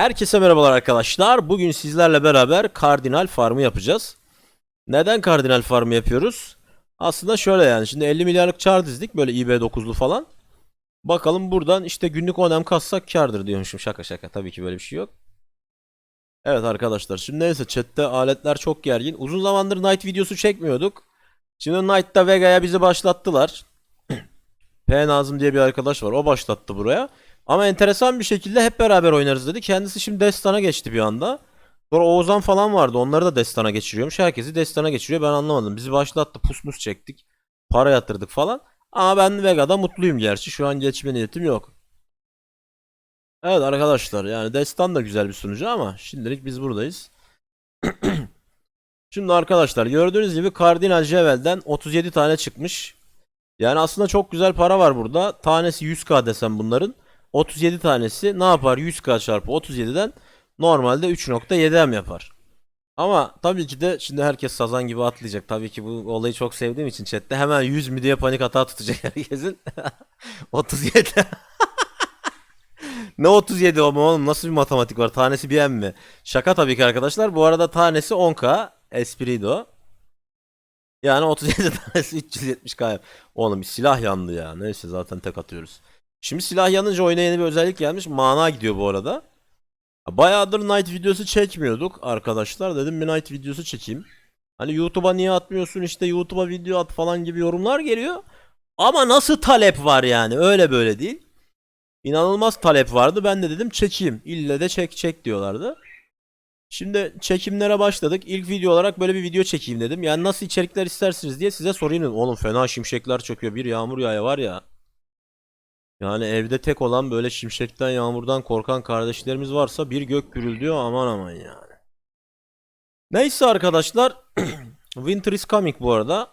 Herkese merhabalar arkadaşlar. Bugün sizlerle beraber Kardinal Farm'ı yapacağız. Neden Kardinal Farm'ı yapıyoruz? Aslında şöyle yani. Şimdi 50 milyarlık çar dizdik böyle IB9'lu falan. Bakalım buradan işte günlük önem kassak kardır diyormuşum. Şaka şaka. Tabii ki böyle bir şey yok. Evet arkadaşlar. Şimdi neyse chatte aletler çok gergin. Uzun zamandır Night videosu çekmiyorduk. Şimdi Night'ta Vega'ya bizi başlattılar. P Nazım diye bir arkadaş var. O başlattı buraya. Ama enteresan bir şekilde hep beraber oynarız dedi. Kendisi şimdi Destan'a geçti bir anda. Sonra Oğuzhan falan vardı. Onları da Destan'a geçiriyormuş. Herkesi Destan'a geçiriyor. Ben anlamadım. Bizi başlattı. Pusmus çektik. Para yatırdık falan. Ama ben Vega'da mutluyum gerçi. Şu an geçme niyetim yok. Evet arkadaşlar yani Destan da güzel bir sunucu ama şimdilik biz buradayız. Şimdi arkadaşlar gördüğünüz gibi Cardinal Jevel'den 37 tane çıkmış. Yani aslında çok güzel para var burada. Tanesi 100k desem bunların. 37 tanesi ne yapar? 100k çarpı 37'den normalde 3.7 m yapar. Ama tabii ki de şimdi herkes sazan gibi atlayacak. Tabii ki bu olayı çok sevdiğim için chatte hemen 100 mü diye panik hata tutacak herkesin. 37. ne 37 ama oğlum nasıl bir matematik var? Tanesi bir m mi? Şaka tabii ki arkadaşlar. Bu arada tanesi 10k. Espriydi o. Yani 37 tanesi 370k. Oğlum bir silah yandı ya. Neyse zaten tek atıyoruz. Şimdi silah yanınca oyuna yeni bir özellik gelmiş. Mana gidiyor bu arada. Bayağıdır Night videosu çekmiyorduk arkadaşlar. Dedim bir Night videosu çekeyim. Hani YouTube'a niye atmıyorsun işte YouTube'a video at falan gibi yorumlar geliyor. Ama nasıl talep var yani öyle böyle değil. İnanılmaz talep vardı. Ben de dedim çekeyim. İlle de çek çek diyorlardı. Şimdi çekimlere başladık. İlk video olarak böyle bir video çekeyim dedim. Yani nasıl içerikler istersiniz diye size sorayım dedim. Oğlum fena şimşekler çöküyor. Bir yağmur yağıyor var ya. Yani evde tek olan böyle şimşekten yağmurdan korkan kardeşlerimiz varsa bir gök gürültüyor aman aman yani. Neyse arkadaşlar. Winter is coming bu arada.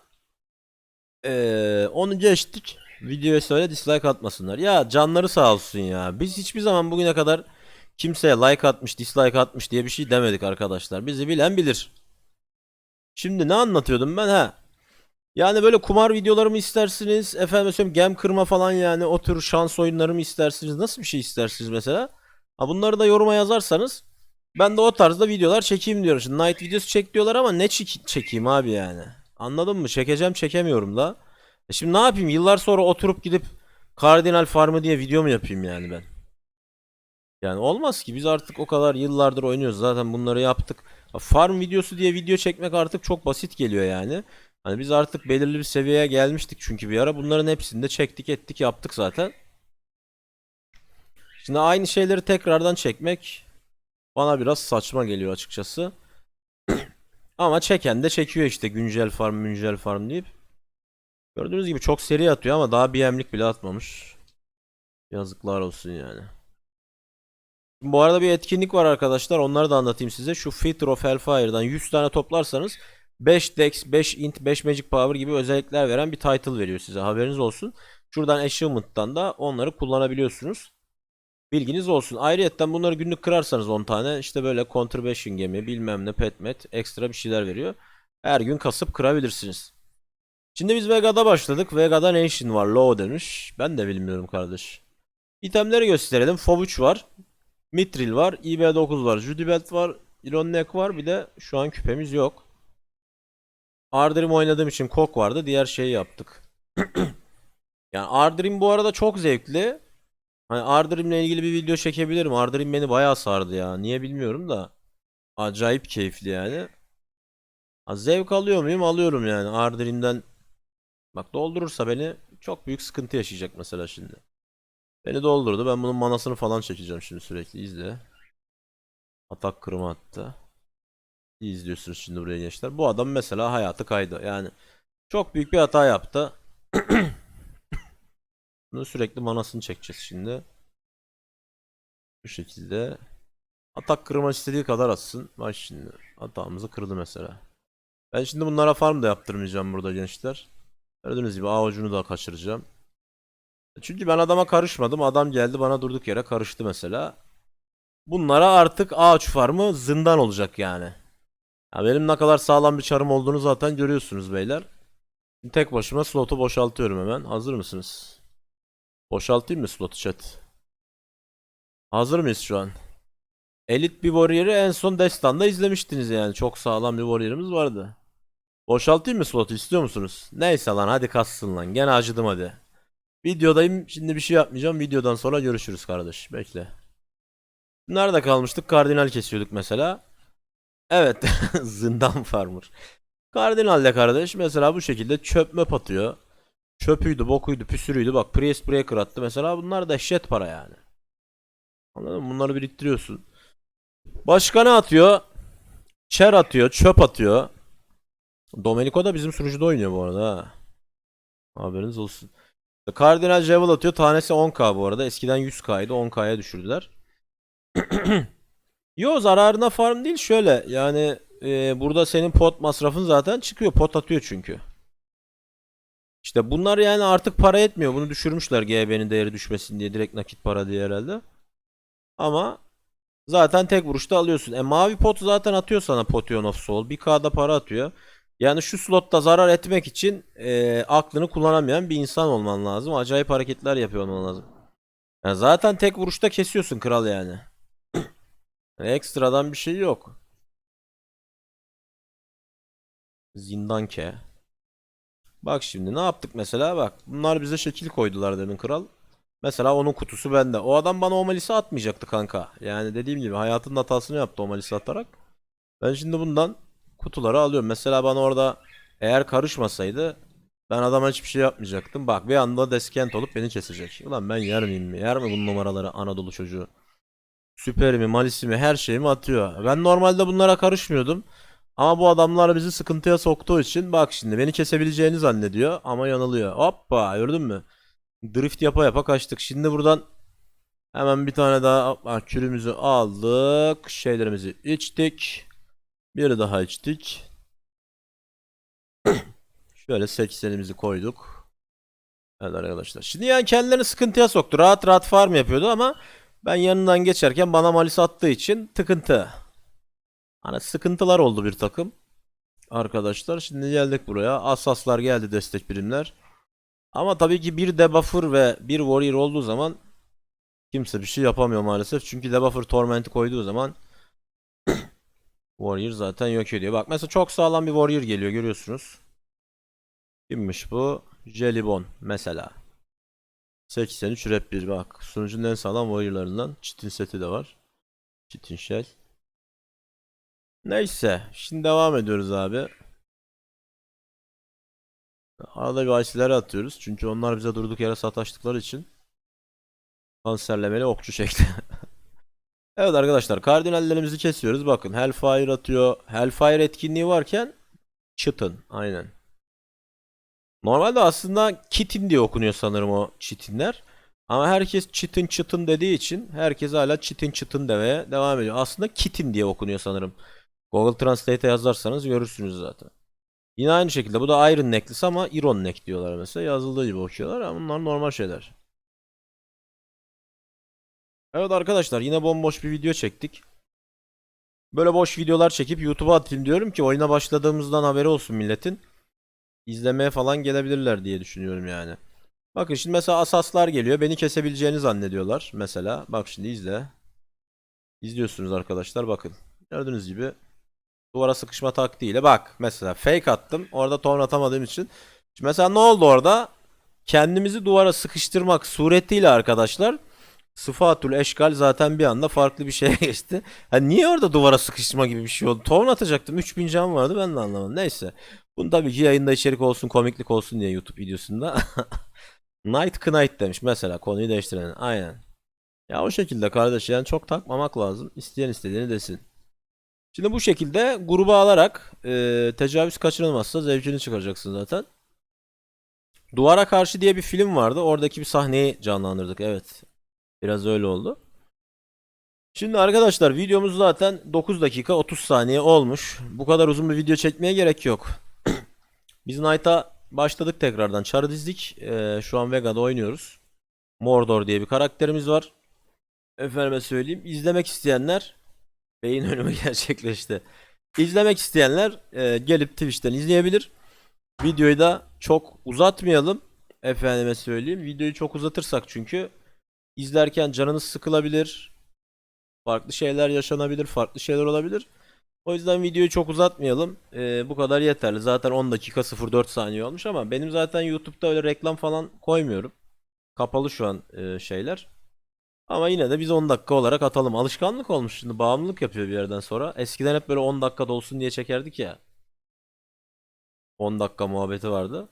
Ee, onu geçtik. Videoya söyle dislike atmasınlar. Ya canları sağ olsun ya. Biz hiçbir zaman bugüne kadar kimseye like atmış, dislike atmış diye bir şey demedik arkadaşlar. Bizi bilen bilir. Şimdi ne anlatıyordum ben ha? Yani böyle kumar videoları mı istersiniz? Efendim söyleyeyim gem kırma falan yani o tür şans oyunları mı istersiniz? Nasıl bir şey istersiniz mesela? Ha bunları da yoruma yazarsanız ben de o tarzda videolar çekeyim diyorum. Şimdi night videosu çek diyorlar ama ne çek- çekeyim abi yani? Anladın mı? Çekeceğim çekemiyorum da. E şimdi ne yapayım? Yıllar sonra oturup gidip Cardinal Farmı diye video mu yapayım yani ben? Yani olmaz ki biz artık o kadar yıllardır oynuyoruz. Zaten bunları yaptık. Farm videosu diye video çekmek artık çok basit geliyor yani. Hani biz artık belirli bir seviyeye gelmiştik çünkü bir ara bunların hepsini de çektik ettik yaptık zaten. Şimdi aynı şeyleri tekrardan çekmek bana biraz saçma geliyor açıkçası. Ama çeken de çekiyor işte güncel farm güncel farm deyip. Gördüğünüz gibi çok seri atıyor ama daha bir emlik bile atmamış. Yazıklar olsun yani. Bu arada bir etkinlik var arkadaşlar. Onları da anlatayım size. Şu Filter of Hellfire'dan 100 tane toplarsanız 5 Dex, 5 Int, 5 Magic Power gibi özellikler veren bir title veriyor size. Haberiniz olsun. Şuradan Achievement'tan da onları kullanabiliyorsunuz. Bilginiz olsun. Ayrıyetten bunları günlük kırarsanız 10 tane işte böyle Contribution gemi bilmem ne petmet ekstra bir şeyler veriyor. Her gün kasıp kırabilirsiniz. Şimdi biz Vega'da başladık. Vega'da Nation var. Low demiş. Ben de bilmiyorum kardeş. İtemleri gösterelim. Fovuç var. Mithril var. IB9 var. Judibelt var. Iron Neck var. Bir de şu an küpemiz yok. Ardrim oynadığım için kok vardı. Diğer şeyi yaptık. yani Ardrim bu arada çok zevkli. Hani Ardrim'le ilgili bir video çekebilirim. Ardrim beni bayağı sardı ya. Niye bilmiyorum da. Acayip keyifli yani. Ha, zevk alıyor muyum? Alıyorum yani. Ardrim'den bak doldurursa beni çok büyük sıkıntı yaşayacak mesela şimdi. Beni doldurdu. Ben bunun manasını falan çekeceğim şimdi sürekli. izle. Atak kırma attı. İyi izliyorsunuz şimdi buraya gençler. Bu adam mesela hayatı kaydı. Yani çok büyük bir hata yaptı. Bunu sürekli manasını çekeceğiz şimdi. Bu şekilde. Atak kırma istediği kadar atsın. Bak şimdi. Hatamızı kırdı mesela. Ben şimdi bunlara farm da yaptırmayacağım burada gençler. Gördüğünüz gibi avucunu da kaçıracağım. Çünkü ben adama karışmadım. Adam geldi bana durduk yere karıştı mesela. Bunlara artık ağaç farmı zindan olacak yani. Ya benim ne kadar sağlam bir çarım olduğunu zaten görüyorsunuz beyler. Şimdi tek başıma slotu boşaltıyorum hemen. Hazır mısınız? Boşaltayım mı slotu chat? Hazır mıyız şu an? Elit bir Warrior'ı en son Destan'da izlemiştiniz yani. Çok sağlam bir Warrior'ımız vardı. Boşaltayım mı slotu istiyor musunuz? Neyse lan hadi kassın lan. Gene acıdım hadi. Videodayım. Şimdi bir şey yapmayacağım. Videodan sonra görüşürüz kardeş. Bekle. Nerede kalmıştık? Kardinal kesiyorduk mesela. Evet. Zindan farmer. Kardinal'de kardeş mesela bu şekilde çöp möp atıyor. Çöpüydü, bokuydu, püsürüydü. Bak Priest Breaker attı mesela. Bunlar dehşet para yani. Anladın mı? Bunları biriktiriyorsun. Başka ne atıyor? Çer atıyor, çöp atıyor. Domenico da bizim sunucuda oynuyor bu arada ha. Haberiniz olsun. Cardinal Javel atıyor. Tanesi 10k bu arada. Eskiden 100k'ydı. 10k'ya düşürdüler. Yo zararına farm değil şöyle. Yani e, burada senin pot masrafın zaten çıkıyor. Pot atıyor çünkü. İşte bunlar yani artık para etmiyor. Bunu düşürmüşler GB'nin değeri düşmesin diye. Direkt nakit para diye herhalde. Ama zaten tek vuruşta alıyorsun. E mavi pot zaten atıyor sana Potion of Soul. 1k'da para atıyor. Yani şu slotta zarar etmek için e, aklını kullanamayan bir insan olman lazım. Acayip hareketler yapıyor olman lazım. Yani zaten tek vuruşta kesiyorsun kral yani. Ekstradan bir şey yok. Zindanke. Bak şimdi ne yaptık mesela bak. Bunlar bize şekil koydular demin kral. Mesela onun kutusu bende. O adam bana o atmayacaktı kanka. Yani dediğim gibi hayatının hatasını yaptı o malisi atarak. Ben şimdi bundan kutuları alıyorum. Mesela bana orada eğer karışmasaydı ben adama hiçbir şey yapmayacaktım. Bak bir anda deskent olup beni kesecek. Ulan ben yer miyim mi? Yer mi bu numaraları Anadolu çocuğu? Süperimi, malisimi, her şeyimi atıyor. Ben normalde bunlara karışmıyordum. Ama bu adamlar bizi sıkıntıya soktuğu için bak şimdi beni kesebileceğini zannediyor ama yanılıyor. Hoppa gördün mü? Drift yapa yapa kaçtık. Şimdi buradan hemen bir tane daha ah, kürümüzü aldık. Şeylerimizi içtik. Bir daha içtik. Şöyle 80'imizi koyduk. Evet arkadaşlar. Şimdi yani kendilerini sıkıntıya soktu. Rahat rahat farm yapıyordu ama ben yanından geçerken bana malis attığı için tıkıntı. Hani sıkıntılar oldu bir takım. Arkadaşlar şimdi geldik buraya. Asaslar geldi destek birimler. Ama tabii ki bir debuffer ve bir warrior olduğu zaman kimse bir şey yapamıyor maalesef. Çünkü debuffer torment'i koyduğu zaman warrior zaten yok ediyor. Bak mesela çok sağlam bir warrior geliyor görüyorsunuz. Kimmiş bu? Jelibon mesela. 83 rap 1 bak. Sunucunun en sağlam warrior'larından. Çitin seti de var. Çitin shell. Neyse. Şimdi devam ediyoruz abi. Arada bir IC'leri atıyoruz. Çünkü onlar bize durduk yere sataştıkları için. Kanserlemeli okçu şekli. evet arkadaşlar. Kardinallerimizi kesiyoruz. Bakın Hellfire atıyor. Hellfire etkinliği varken Çıtın. Aynen. Normalde aslında Kitin diye okunuyor sanırım o çitinler. Ama herkes çitin çıtın dediği için herkes hala çitin çıtın demeye devam ediyor. Aslında Kitin diye okunuyor sanırım. Google Translate'e yazarsanız görürsünüz zaten. Yine aynı şekilde bu da Iron Necklace ama Iron Neck diyorlar mesela. Yazıldığı gibi okuyorlar ama bunlar normal şeyler. Evet arkadaşlar yine bomboş bir video çektik. Böyle boş videolar çekip YouTube'a atayım diyorum ki oyuna başladığımızdan haberi olsun milletin. İzlemeye falan gelebilirler diye düşünüyorum yani. Bakın şimdi mesela asaslar geliyor. Beni kesebileceğini zannediyorlar. Mesela bak şimdi izle. İzliyorsunuz arkadaşlar bakın. Gördüğünüz gibi duvara sıkışma taktiğiyle bak mesela fake attım. Orada ton atamadığım için. Şimdi mesela ne oldu orada? Kendimizi duvara sıkıştırmak suretiyle arkadaşlar Sıfatul eşkal zaten bir anda farklı bir şeye geçti. Hani niye orada duvara sıkıştırma gibi bir şey oldu? Ton atacaktım. 3000 can vardı ben de anlamadım. Neyse. Bunu tabii ki yayında içerik olsun, komiklik olsun diye YouTube videosunda. Night Knight demiş mesela konuyu değiştiren. Aynen. Ya o şekilde kardeş yani çok takmamak lazım. İsteyen istediğini desin. Şimdi bu şekilde gruba alarak e, tecavüz kaçırılmazsa zevkini çıkaracaksın zaten. Duvara Karşı diye bir film vardı. Oradaki bir sahneyi canlandırdık. Evet. Biraz öyle oldu. Şimdi arkadaşlar videomuz zaten 9 dakika 30 saniye olmuş. Bu kadar uzun bir video çekmeye gerek yok. Biz Knight'a başladık tekrardan. Çarı dizdik. Ee, şu an Vega'da oynuyoruz. Mordor diye bir karakterimiz var. Efendime söyleyeyim. İzlemek isteyenler beyin ölümü gerçekleşti. İzlemek isteyenler e, gelip Twitch'ten izleyebilir. Videoyu da çok uzatmayalım. Efendime söyleyeyim. Videoyu çok uzatırsak çünkü izlerken canınız sıkılabilir. Farklı şeyler yaşanabilir, farklı şeyler olabilir. O yüzden videoyu çok uzatmayalım. Ee, bu kadar yeterli. Zaten 10 dakika 04 saniye olmuş ama benim zaten YouTube'da öyle reklam falan koymuyorum. Kapalı şu an e, şeyler. Ama yine de biz 10 dakika olarak atalım. Alışkanlık olmuş şimdi. Bağımlılık yapıyor bir yerden sonra. Eskiden hep böyle 10 dakika dolsun diye çekerdik ya. 10 dakika muhabbeti vardı.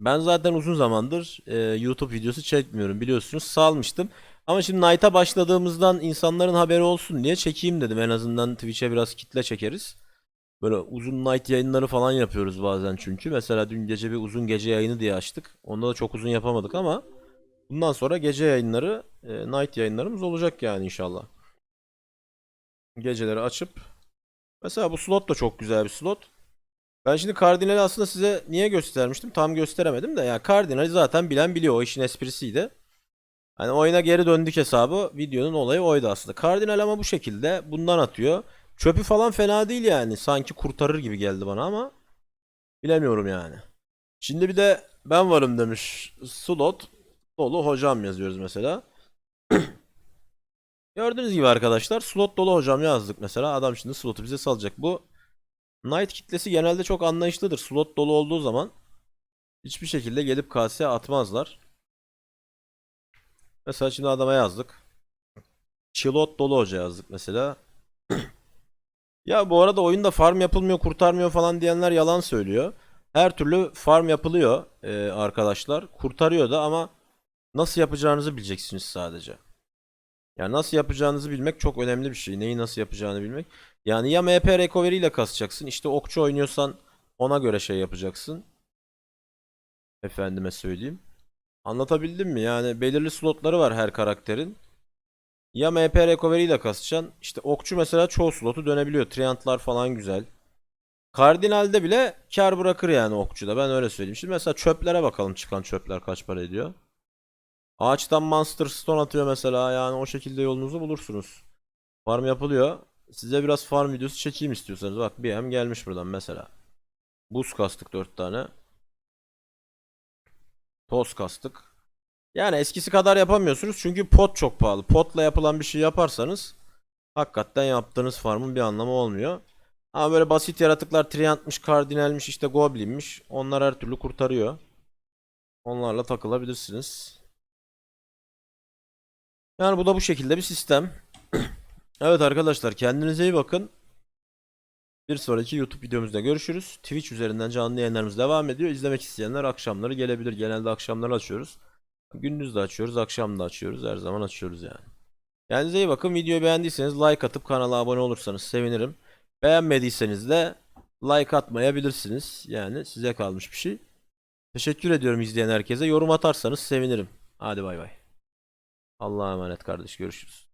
Ben zaten uzun zamandır e, YouTube videosu çekmiyorum biliyorsunuz. Salmıştım. Ama şimdi Night'a başladığımızdan insanların haberi olsun diye çekeyim dedim. En azından Twitch'e biraz kitle çekeriz. Böyle uzun Night yayınları falan yapıyoruz bazen çünkü. Mesela dün gece bir uzun gece yayını diye açtık. Onda da çok uzun yapamadık ama bundan sonra gece yayınları, e, Night yayınlarımız olacak yani inşallah. Geceleri açıp Mesela bu slot da çok güzel bir slot. Ben şimdi Cardinal'i aslında size niye göstermiştim? Tam gösteremedim de. Ya Cardinal'i zaten bilen biliyor. O işin esprisiydi. Hani oyuna geri döndük hesabı. Videonun olayı oydu aslında. Cardinal ama bu şekilde bundan atıyor. Çöpü falan fena değil yani. Sanki kurtarır gibi geldi bana ama bilemiyorum yani. Şimdi bir de ben varım demiş. Slot dolu hocam yazıyoruz mesela. Gördüğünüz gibi arkadaşlar slot dolu hocam yazdık mesela. Adam şimdi slotu bize salacak. Bu Knight kitlesi genelde çok anlayışlıdır. Slot dolu olduğu zaman hiçbir şekilde gelip kaseye atmazlar. Mesela şimdi adama yazdık. Chilot dolu hoca yazdık mesela. ya bu arada oyunda farm yapılmıyor, kurtarmıyor falan diyenler yalan söylüyor. Her türlü farm yapılıyor e, arkadaşlar. Kurtarıyor da ama nasıl yapacağınızı bileceksiniz sadece. Yani nasıl yapacağınızı bilmek çok önemli bir şey. Neyi nasıl yapacağını bilmek. Yani ya MP recovery ile kasacaksın. İşte okçu oynuyorsan ona göre şey yapacaksın. Efendime söyleyeyim. Anlatabildim mi? Yani belirli slotları var her karakterin. Ya MP recovery ile kasacaksın. İşte okçu mesela çoğu slotu dönebiliyor. Triantlar falan güzel. Kardinal'de bile kar bırakır yani okçuda. Ben öyle söyleyeyim. Şimdi mesela çöplere bakalım çıkan çöpler kaç para ediyor. Ağaçtan Monster Stone atıyor mesela. Yani o şekilde yolunuzu bulursunuz. Farm yapılıyor. Size biraz farm videosu çekeyim istiyorsanız. Bak bir hem gelmiş buradan mesela. Buz kastık 4 tane. Toz kastık. Yani eskisi kadar yapamıyorsunuz çünkü pot çok pahalı. Potla yapılan bir şey yaparsanız hakikaten yaptığınız farmın bir anlamı olmuyor. Ama böyle basit yaratıklar Triant'mış, Cardinal'miş, işte Goblin'miş. Onlar her türlü kurtarıyor. Onlarla takılabilirsiniz. Yani bu da bu şekilde bir sistem. evet arkadaşlar kendinize iyi bakın. Bir sonraki YouTube videomuzda görüşürüz. Twitch üzerinden canlı yayınlarımız devam ediyor. İzlemek isteyenler akşamları gelebilir. Genelde akşamları açıyoruz. Gündüz de açıyoruz, akşam da açıyoruz. Her zaman açıyoruz yani. Kendinize iyi bakın. Videoyu beğendiyseniz like atıp kanala abone olursanız sevinirim. Beğenmediyseniz de like atmayabilirsiniz. Yani size kalmış bir şey. Teşekkür ediyorum izleyen herkese. Yorum atarsanız sevinirim. Hadi bay bay. Allah'a emanet kardeş. Görüşürüz.